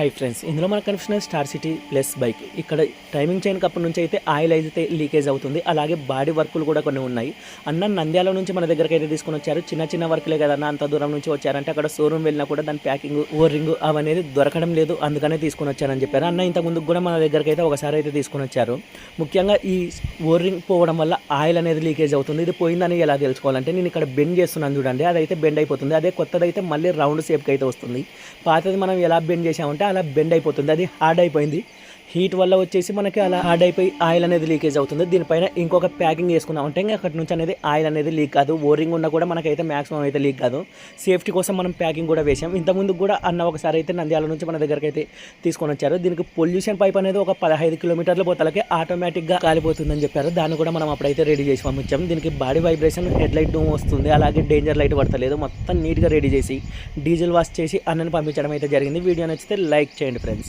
Hi friends ఇందులో మనకు కనిపిస్తున్న స్టార్ సిటీ ప్లస్ బైక్ ఇక్కడ టైమింగ్ చైన్ కప్పటి నుంచి అయితే ఆయిల్ అయితే లీకేజ్ అవుతుంది. అలాగే బాడీ వర్కులు కూడా కొన్ని ఉన్నాయి. అన్న నంద్యాల నుంచి మన దగ్గరికి అయితే తీసుకొని వచ్చారు. చిన్న చిన్న వర్క్లే అన్న అంత దూరం నుంచి వచ్చారంటే అక్కడ షోరూమ్ వెళ్ళినా కూడా దాని ప్యాకింగ్ ఓరింగ్ అవనేది దొరకడం లేదు. అందుకనే తీసుకొని వచ్చారని చెప్పారు. అన్న ఇంత ముందు కూడా మన దగ్గరికి అయితే ఒకసారి అయితే తీసుకొని వచ్చారు. ముఖ్యంగా ఈ ఓరింగ్ పోవడం వల్ల ఆయిల్ అనేది లీకేజ్ అవుతుంది. ఇది పోయిందని ఎలా తెలుసుకోవాలంటే నేను ఇక్కడ బెండ్ చేస్తున్నాను చూడండి. అదైతే బెండ్ అయిపోతుంది. అదే కొత్తది అయితే మళ్ళీ రౌండ్ షేప్కి అయితే వస్తుంది. పాతది మనం ఎలా బెండ్ చేసామంటే అలా బెండ్ అయిపోతుంది. అది హార్డ్ అయిపోయింది. హీట్ వల్ల వచ్చేసి మనకి అలా హార్డ్ అయిపోయి ఆయిల్ అనేది లీకేజ్ అవుతుంది. దీనిపైన ఇంకొక ప్యాకింగ్ చేసుకున్నాం అంటే ఇంకా అక్కడి నుంచి అనేది ఆయిల్ అనేది లీక్ కాదు. ఓరింగ్ ఉన్నా కూడా మనకైతే మాక్సిమం అయితే లీక్ కాదు. సేఫ్టీ కోసం మనం ప్యాకింగ్ కూడా వేసాం ఇంతకుముందు కూడా అన్న ఒకసారి అయితే నంద్యాల నుంచి మన దగ్గరికి అయితే తీసుకొని వచ్చారు. దీనికి పొల్యూషన్ పైప్ అనేది ఒక పదహైదు కిలోమీటర్ల పోతలకే ఆటోమేటిక్గా కాలిపోతుందని చెప్పారు. దాన్ని కూడా మనం అప్పుడైతే రెడీ చేసి పంపించాం. దీనికి బాడీ వైబ్రేషన్ హెడ్ లైట్ డూమ్ వస్తుంది. అలాగే డేంజర్ లైట్ పడతలేదు. మొత్తం నీట్గా రెడీ చేసి డీజిల్ వాష్ చేసి అన్నని పంపించడం అయితే జరిగింది. వీడియో నచ్చితే లైక్ చేయండి ఫ్రెండ్స్.